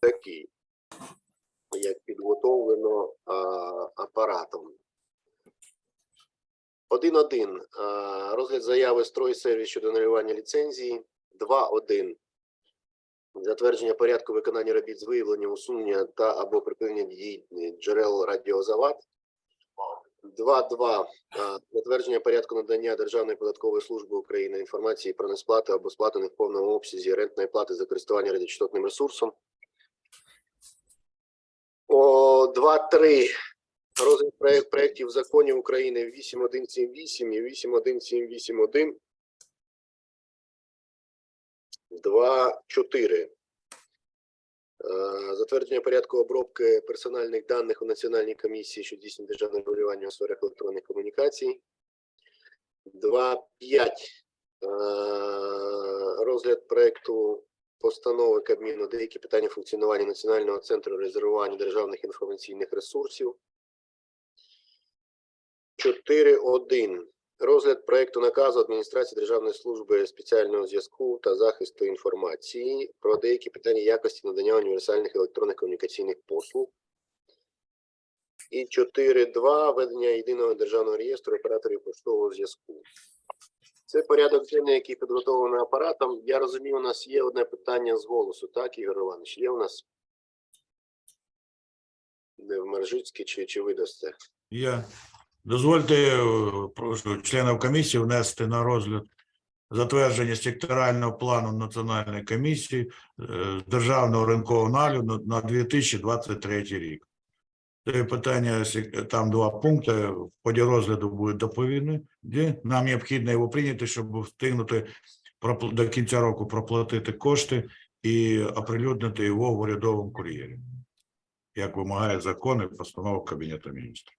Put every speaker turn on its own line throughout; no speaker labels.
такий, як підготовлено а, апаратом. 1.1. а, Розгляд заяви строй сервіс щодо анулювання ліцензії. 2.1. Затвердження порядку виконання робіт з виявлення, усунення та або припинення дії джерел радіозавад. 2.2. а, Затвердження порядку надання Державної податкової служби України інформації про несплату або сплату не в повному обсязі рентної плати за користування радіочастотним ресурсом. О, 2.3. Розгляд проект проєктів законів України 8178 і 81781. 2.4. Е, Затвердження порядку обробки персональних даних у Національній комісії, що здійснює державне регулювання у сферах електронних комунікацій. 2.5. Е, Розгляд проекту постанови Кабміну деякі питання функціонування Національного центру резервування державних інформаційних ресурсів. 4.1. Розгляд проекту наказу адміністрації Державної служби спеціального зв'язку та захисту інформації про деякі питання якості надання універсальних електронних комунікаційних послуг. І 4.2. Ведення єдиного державного реєстру операторів поштового зв'язку. Це порядок денний, який підготовлений апаратом. Я розумію, у нас є одне питання з голосу, так, Ігор Іванович? Є у нас? Не в Мержицький чи, чи ви дасте?
Я дозвольте е, прошу членів комісії внести на розгляд затвердження секторального плану національної комісії е, державного ринкового аналізу на- на 2023 рік. Це питання там два пункти. В ході розгляду буде доповідні. де Нам необхідно його прийняти, щоб встигнути до кінця року проплатити кошти і оприлюднити його в урядовому кур'єрі, як вимагає закон і постанова Кабінету міністрів.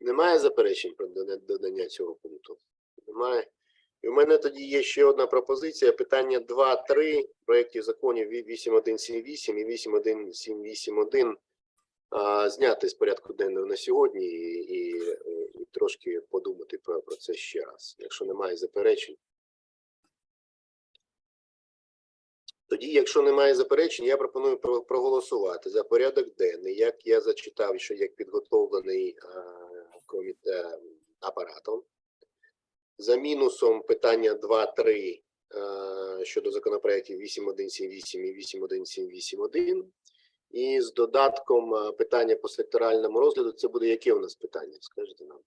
Немає заперечень про додання цього пункту? Немає. І в мене тоді є ще одна пропозиція. Питання 2.3 проєктів законів ві- 8178 і 81781 а, зняти з порядку денного на сьогодні і, і, і трошки подумати про, про це ще раз. Якщо немає заперечень. Тоді, якщо немає заперечень, я пропоную проголосувати за порядок денний, як я зачитав, що як підготовлений а, коміте апаратом. За мінусом питання 2.3 е, щодо законопроєктів 8178 і 81781. І з додатком е, питання по секторальному розгляду. Це буде яке у нас питання? Скажіть нам.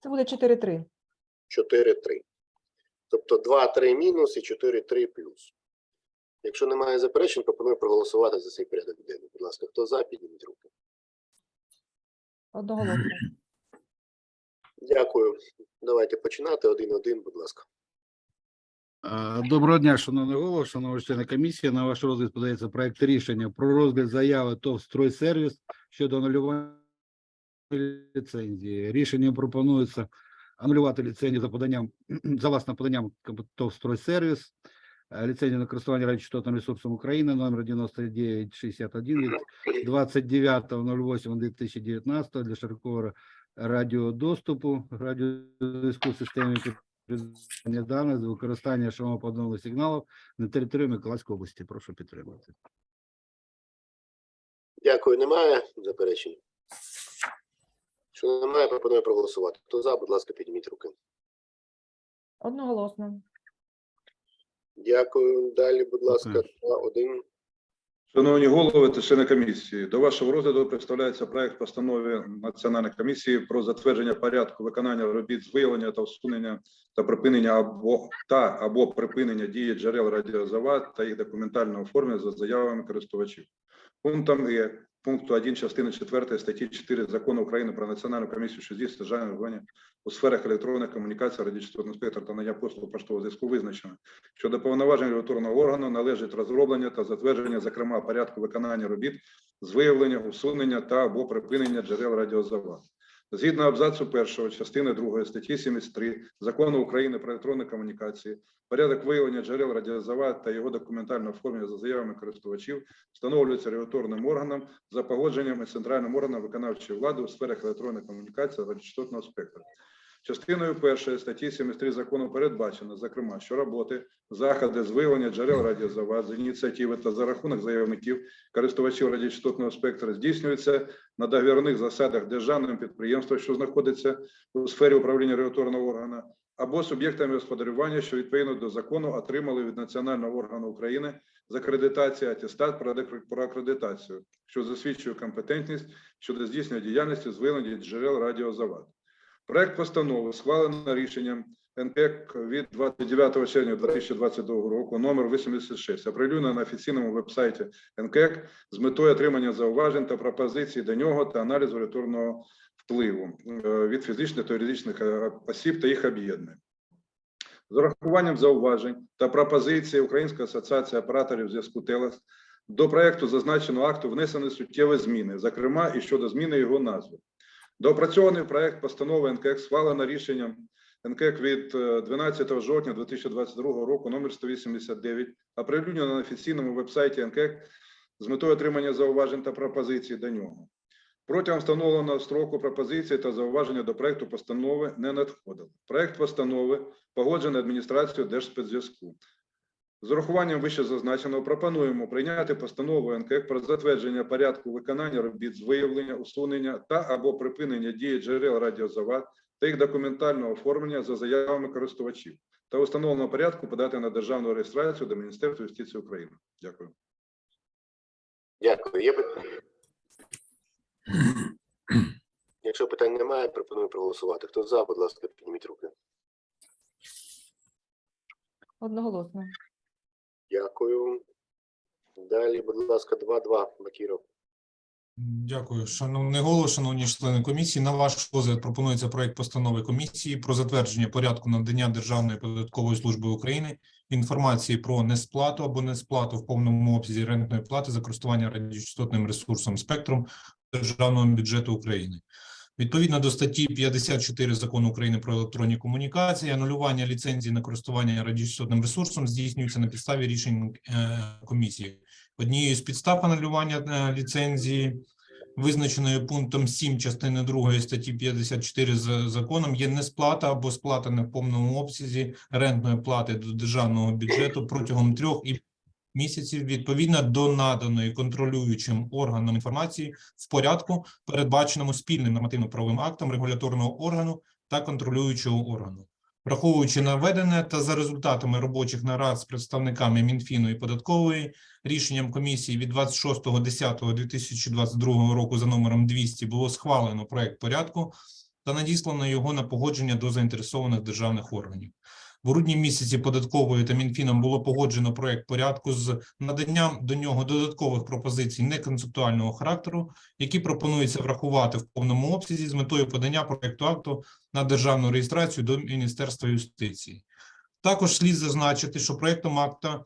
Це буде 4-3.
4-3. Тобто 2-3 мінус і 4-3 плюс. Якщо немає заперечень, пропоную проголосувати за цей порядок денний. Будь ласка, хто за, підніміть руки.
Одноголосно.
Дякую. Давайте починати. Один-один, будь ласка.
Доброго дня, шановний голово, шановні члени комісії. На ваш розгляд подається проект рішення про розгляд заяви ТОВ «Стройсервіс» щодо анулювання ліцензії. Рішенням пропонується анулювати ліцензію за поданням за власним поданням ТОВ «Стройсервіс». Е, Ліцензія на користування радіочастотним ресурсом України номер 9961 від 29.08.2019 для широкого радіодоступу, радіозв'язку системи солідарність з використання шумоподного сигналу на території Миколаївської області. Прошу підтримати.
Дякую. Немає заперечень. Що немає, пропоную проголосувати. Хто за, будь ласка, підніміть руки.
Одноголосно.
Дякую. Далі, будь ласка, 2-1.
Шановні голови та члени комісії, до вашого розгляду представляється проект постанови Національної комісії про затвердження порядку виконання робіт з виявлення та усунення та припинення або та або припинення дії джерел радіозавад та їх документального оформлення за заявами користувачів. Пунктом є пункту 1 частини 4 статті 4 Закону України про Національну комісію, що здійснює державне регулювання у сферах електронних комунікацій, радіочастотного спектру та надання послуг поштового зв'язку визначено, що до повноважень регуляторного органу належить розроблення та затвердження, зокрема, порядку виконання робіт з виявлення, усунення та або припинення джерел радіозавад. Згідно абзацу першого частини 2 статті 73 Закону України про електронні комунікації, порядок виявлення джерел радіозава та його документальне оформлення за заявами користувачів встановлюється регуляторним органом за погодженням із центральним органом виконавчої влади у сферах електронної комунікації радіочастотного спектру. Частиною першої статті 73 закону передбачено, зокрема, що роботи, заходи з виявлення джерел радіозавад, з ініціативи та за рахунок заявників, користувачів радіочастотного спектру здійснюються на договірних засадах державним підприємством, що знаходиться у сфері управління регуляторного органу, або суб'єктами господарювання, що відповідно до закону отримали від національного органу України з акредитації атестат про акредитацію, що засвідчує компетентність щодо здійснення діяльності з виявлення джерел радіозавад. Проект постанови схвалено рішенням НКЕК від 29 червня 2022 року, номер 86, оприлюднено на офіційному вебсайті НКЕК з метою отримання зауважень та пропозицій до нього та аналізу регуляторного впливу е, від фізичних та юридичних е, осіб та їх об'єднань. З урахуванням зауважень та пропозицій Української асоціації операторів зв'язку ТЕЛЕС до проекту зазначеного акту внесені суттєві зміни, зокрема і щодо зміни його назви. Доопрацьований проект постанови НКЕК схвалено рішенням НКЕК від е, 12 жовтня 2022 року номер 189, оприлюднено на офіційному вебсайті НКЕК з метою отримання зауважень та пропозицій до нього. Протягом встановленого строку пропозиції та зауваження до проекту постанови не надходили. Проект постанови погоджений адміністрацією Держспецзв'язку. З урахуванням вище зазначеного пропонуємо прийняти постанову НКЕК про затвердження порядку виконання робіт з виявлення, усунення та або припинення дії джерел радіозавад та їх документального оформлення за заявами користувачів та в установленому порядку подати на державну реєстрацію до Міністерства юстиції України. Дякую.
Дякую. Є питання? Якщо питань немає, пропоную проголосувати. Хто за, будь ласка, підніміть руки.
Одноголосно.
Дякую. Далі, будь ласка, 2-2, Бакіров.
Дякую, шановний голово, шановні члени комісії. На ваш розгляд пропонується проект постанови комісії про затвердження порядку надання Державної податкової служби України інформації про несплату або несплату в повному обсязі рентної плати за користування радіочастотним ресурсом спектром державного бюджету України. Відповідно до статті 54 закону України про електронні комунікації, анулювання ліцензії на користування радіочастотним ресурсом здійснюється на підставі рішень е, комісії. Однією з підстав анулювання е, ліцензії, визначеною пунктом 7 частини 2 статті 54 з законом, є несплата або сплата не в повному обсязі рентної плати до державного бюджету протягом трьох і місяців відповідно до наданої контролюючим органам інформації в порядку, передбаченому спільним нормативно-правовим актом регуляторного органу та контролюючого органу. Враховуючи наведене та за результатами робочих нарад з представниками Мінфіну і податкової, рішенням комісії від 26.10.2022 року за номером 200 було схвалено проект порядку та надіслано його на погодження до заінтересованих державних органів. Грудні місяці податковою та Мінфіном було погоджено проект порядку з наданням до нього додаткових пропозицій неконцептуального характеру, які пропонується врахувати в повному обсязі з метою подання проекту акту на державну реєстрацію до Міністерства юстиції. Також слід зазначити, що проектом акта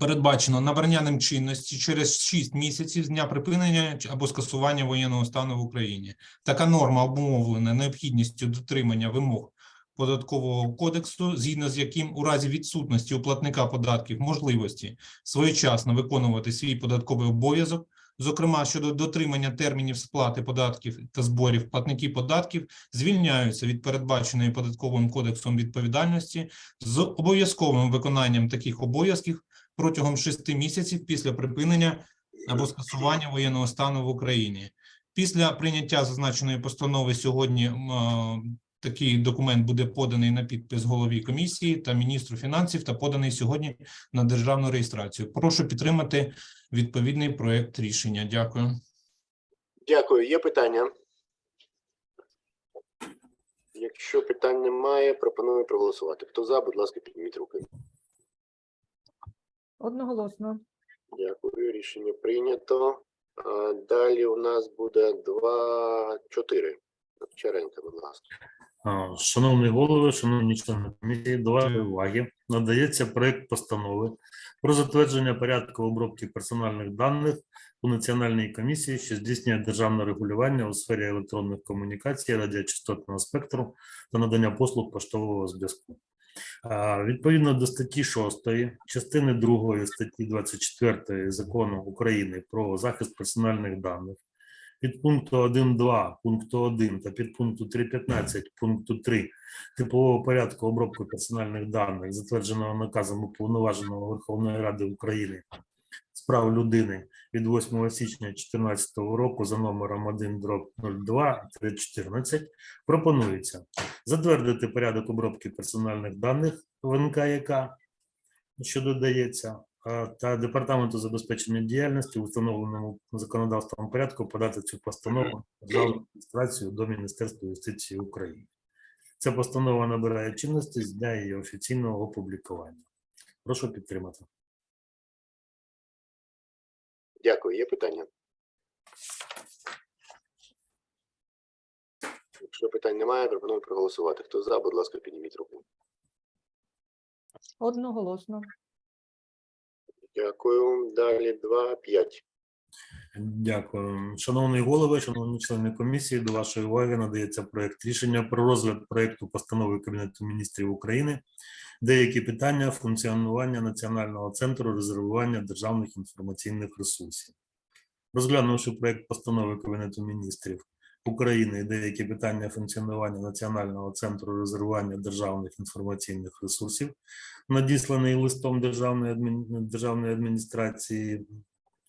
передбачено набрання ним чинності через 6 місяців з дня припинення або скасування воєнного стану в Україні. Така норма обумовлена необхідністю дотримання вимог податкового кодексу, згідно з яким у разі відсутності у платника податків можливості своєчасно виконувати свій податковий обов'язок, зокрема щодо дотримання термінів сплати податків та зборів, платники податків звільняються від передбаченої податковим кодексом відповідальності з обов'язковим виконанням таких обов'язків протягом шести місяців після припинення або скасування воєнного стану в Україні. Після прийняття зазначеної постанови сьогодні такий документ буде поданий на підпис голові комісії та міністру фінансів та поданий сьогодні на державну реєстрацію. Прошу підтримати відповідний проект рішення. Дякую.
Дякую. Є питання? Якщо питань немає, пропоную проголосувати. Хто за, будь ласка, підніміть руки.
Одноголосно.
Дякую. Рішення прийнято. Далі у нас буде 2-4. Чаренка, будь ласка.
Шановний голово, шановні члени комісії, до вашої уваги надається проект постанови про затвердження порядку обробки персональних даних у Національній комісії, що здійснює державне регулювання у сфері електронних комунікацій, радіочастотного спектру та надання послуг поштового зв'язку. Відповідно до статті 6, частини 2 статті 24 Закону України про захист персональних даних, Від пункту 1.2 пункту 1 та підпункту 3.15 пункту 3 типового порядку обробки персональних даних, затвердженого наказом Уповноваженого Верховної Ради України з прав людини від 8 січня 2014 року за номером 1 дроб 02 314 пропонується затвердити порядок обробки персональних даних в НКЯК, що додається, та департаменту забезпечення діяльності у встановленому законодавством порядку подати цю постанову державну адміністрацію до Міністерства юстиції України. Ця постанова набирає чинності з дня її офіційного опублікування. Прошу підтримати.
Дякую. Є питання? Якщо питань немає, пропоную проголосувати. Хто за, будь ласка, підніміть руку.
Одноголосно.
Дякую. Далі 2, 5.
Дякую. Шановний голово, шановні члени комісії, до вашої уваги надається проект рішення про розгляд проекту постанови Кабінету міністрів України деякі питання функціонування Національного центру резервування державних інформаційних ресурсів. Розглянувши проект постанови Кабінету міністрів України деякі питання функціонування Національного центру резервування державних інформаційних ресурсів, надісланий листом Державної, адмін... Державної адміністрації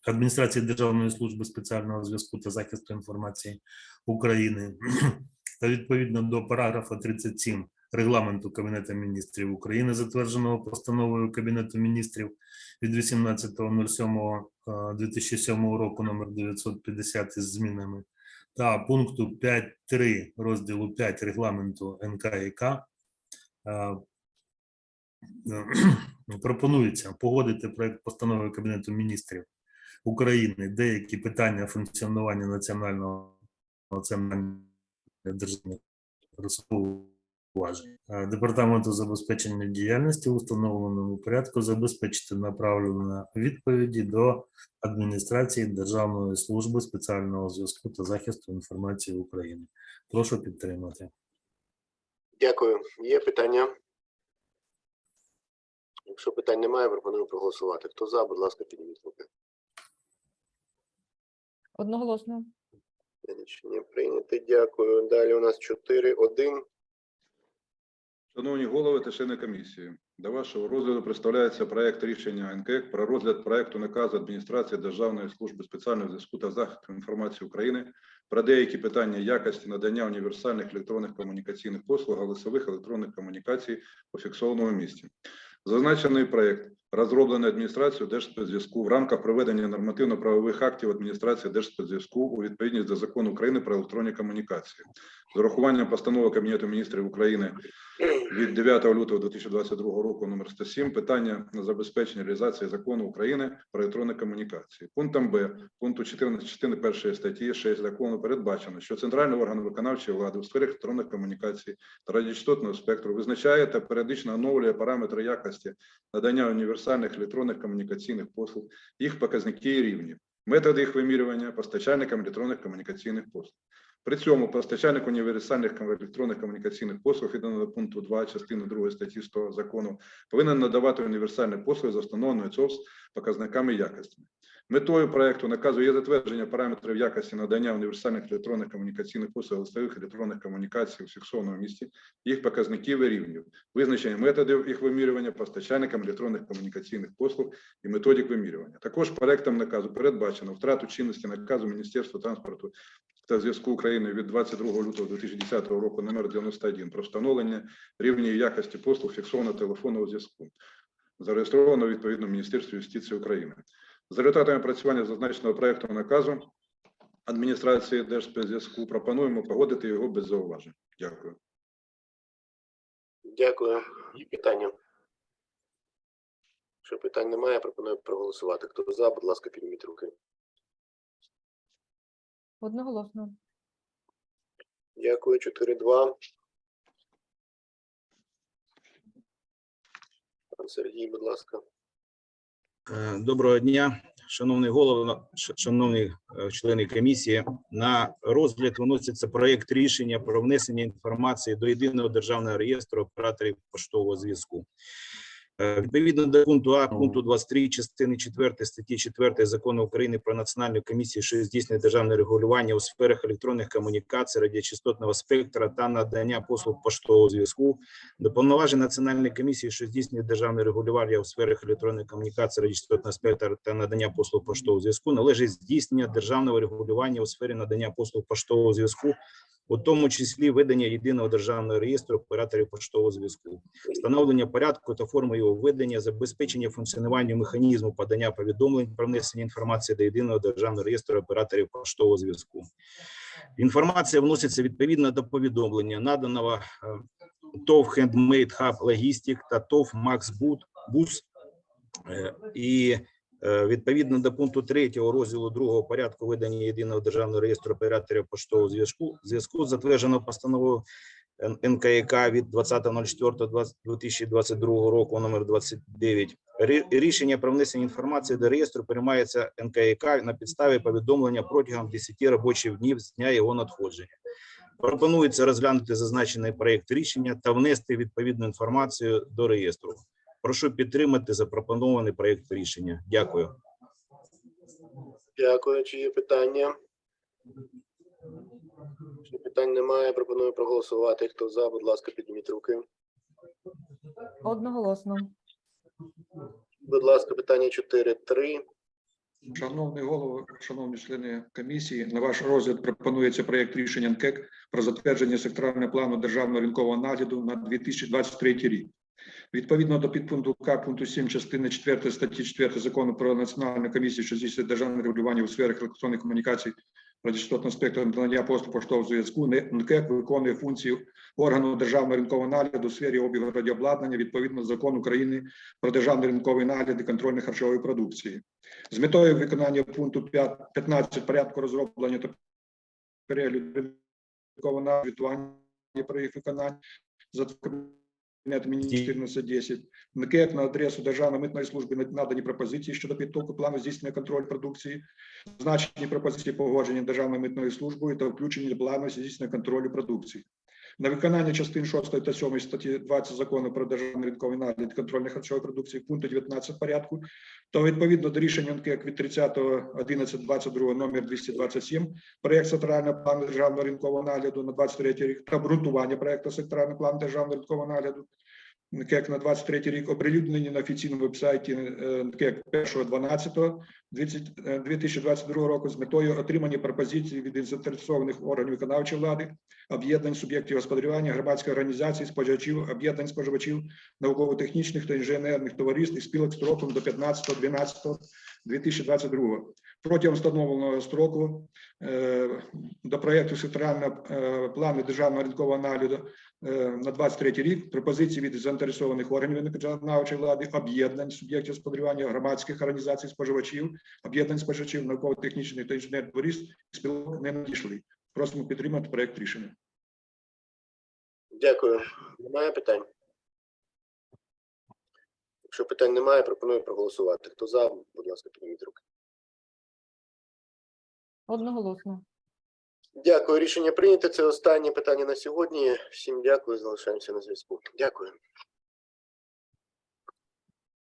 адміністрації Державної служби спеціального зв'язку та захисту інформації України та відповідно до параграфа 37 регламенту Кабінету міністрів України, затвердженого постановою Кабінету міністрів від 18.07.2007 року номер 950 із змінами та пункту 5.3 розділу 5 регламенту НКІК е, пропонується погодити проект постанови Кабінету міністрів України деякі питання функціонування національного національного державного розповаження департаменту забезпечення діяльності у встановленому порядку забезпечити направлення відповіді до адміністрації Державної служби спеціального зв'язку та захисту інформації України. Прошу підтримати.
Дякую. Є питання? Якщо питань немає, пропоную проголосувати. Хто за, будь ласка, підніміть руки.
Одноголосно.
Рішення прийнято. Дякую. Далі у нас 4, 1.
Шановні голови та члени комісії, до вашого розгляду представляється проект рішення НКЕК про розгляд проекту наказу адміністрації Державної служби спеціального зв'язку та захисту інформації України про деякі питання якості надання універсальних електронних комунікаційних послуг голосових електронних комунікацій у фіксованому місці. Зазначений проект розроблений адміністрацією Держспецзв'язку в рамках проведення нормативно-правових актів адміністрації Держспецзв'язку у відповідність до закону України про електронні комунікації з урахуванням постанови Кабінету міністрів України від 9 лютого 2022 року номер 107 питання на забезпечення реалізації закону України про електронні комунікації. Пунктом Б пункту 14 частини 1 статті 6 закону передбачено, що центральний орган виконавчої влади у сфері електронних комунікацій та радіочастотного спектру визначає та періодично оновлює параметри якості надання універсальних електронних комунікаційних послуг, їх показники і рівні, методи їх вимірювання постачальникам електронних комунікаційних послуг. При цьому постачальник універсальних електронних комунікаційних послуг відповідно до пункту 2 частини 2 статті 100 закону повинен надавати універсальні послуги за встановленою ЦОВС показниками якості. Метою проекту наказу є затвердження параметрів якості надання універсальних електронних комунікаційних послуг листових електронних комунікацій у фіксованому місці, їх показників і рівнів, визначення методів їх вимірювання постачальникам електронних комунікаційних послуг і методик вимірювання. Також проектом наказу передбачено втрату чинності наказу Міністерства транспорту та зв'язку України від 22 лютого 2010 року номер 91 про встановлення рівнів якості послуг фіксованого телефонного зв'язку, зареєстровано відповідно в Міністерстві юстиції України. За результатами працювання зазначеного проекту наказу адміністрації Держспецзв'язку пропонуємо погодити його без зауважень. Дякую.
Дякую. Є питання? Якщо питань немає, пропоную проголосувати. Хто за, будь ласка, підніміть руки.
Одноголосно.
Дякую. 4, 2. Пан Сергій, будь ласка.
Е, Доброго дня, шановний голово, ш- шановні е, члени комісії. На розгляд виноситься проєкт рішення про внесення інформації до єдиного державного реєстру операторів поштового зв'язку. Е, Відповідно до пункту А пункту 23 частини 4 статті 4 закону України про національну комісію, що здійснює державне регулювання у сферах електронних комунікацій, радіочастотного спектра та надання послуг поштового зв'язку, до повноважень національної комісії, що здійснює державне регулювання у сферах електронних комунікацій, радіочастотного спектра та надання послуг поштового зв'язку, належить здійснення державного регулювання у сфері надання послуг поштового зв'язку, у тому числі ведення єдиного державного реєстру операторів поштового зв'язку встановлення порядку та форми його введення, забезпечення функціонування механізму подання повідомлень про внесення інформації до єдиного державного реєстру операторів поштового зв'язку. Інформація вноситься відповідно до повідомлення, наданого е, ТОВ Handmade Hub Logistic та ТОВ Boot Bus. Е, І відповідно до пункту 3 розділу 2 порядку ведення єдиного державного реєстру операторів поштового зв'язку, зв'язку затверджено постановою НКК від 20.04.2022 року номер 29. Рішення про внесення інформації до реєстру приймається НКК на підставі повідомлення протягом 10 робочих днів з дня його надходження. Пропонується розглянути зазначений проєкт рішення та внести відповідну інформацію до реєстру. Прошу підтримати запропонований проєкт рішення. Дякую.
Дякую. Чи є питання? Якщо питань немає, пропоную проголосувати. Хто за, будь ласка, підніміть руки.
Одноголосно.
Будь ласка, питання 4.3.
Шановний голово, шановні члени комісії, на ваш розгляд пропонується проєкт рішення НКЕК про затвердження секторального плану державного ринкового нагляду на 2023 рік. Відповідно до підпункту К пункту 7 частини 4 статті 4 закону про національну комісію, що здійснює державне регулювання у сферах електронних комунікацій, радіочастотного спектру надання послуг поштового зв'язку, НКЕК виконує функцію органу державного ринкового нагляду у сфері обігу радіообладнання відповідно до закону України про державний ринковий нагляд і контроль на харчової продукції. З метою виконання пункту 5 15 порядку розроблення та перегляду ринкового звітування про їх виконання за Кабінетом міністрів 1410. НКЕК на адресу Державної митної служби надані пропозиції щодо підтоку плану здійснення контролю продукції, значені пропозиції погоджені Державною митною службою та включені до плану здійснення контролю продукції. На виконання частин 6 та 7 статті 20 закону про державний ринковий нагляд контрольних харчових продукцій, пункту 19 порядку то відповідно до рішення НКЕК від 30.11.22 номер 227 проєкт центрального плану державного ринкового нагляду на 23 рік та обґрунтування проєкту секторального плану державного ринкового нагляду НКЕК на 23 рік оприлюднені на офіційному вебсайті НКЕК 1.12.2022 е, року з метою отримання пропозицій від заінтересованих органів виконавчої влади, об'єднань суб'єктів господарювання, громадських організацій, споживачів, об'єднань споживачів, науково-технічних та інженерних товариств і спілок строком до 15.12.2022. Протягом встановленого строку е, до проєкту секторального е, плану державного ринкового нагляду на 23 рік пропозиції від заінтересованих органів виконавчої влади, об'єднань суб'єктів господарювання, громадських організацій, споживачів, об'єднань споживачів, науково-технічних та інженерних і спілок не надійшли. Просимо підтримати проєкт рішення.
Дякую. Немає питань? Якщо питань немає, пропоную проголосувати. Хто за, будь ласка, підніміть руки.
Одноголосно.
Дякую. Рішення прийнято. Це останнє питання на сьогодні. Всім дякую. Залишаємося на зв'язку. Дякую.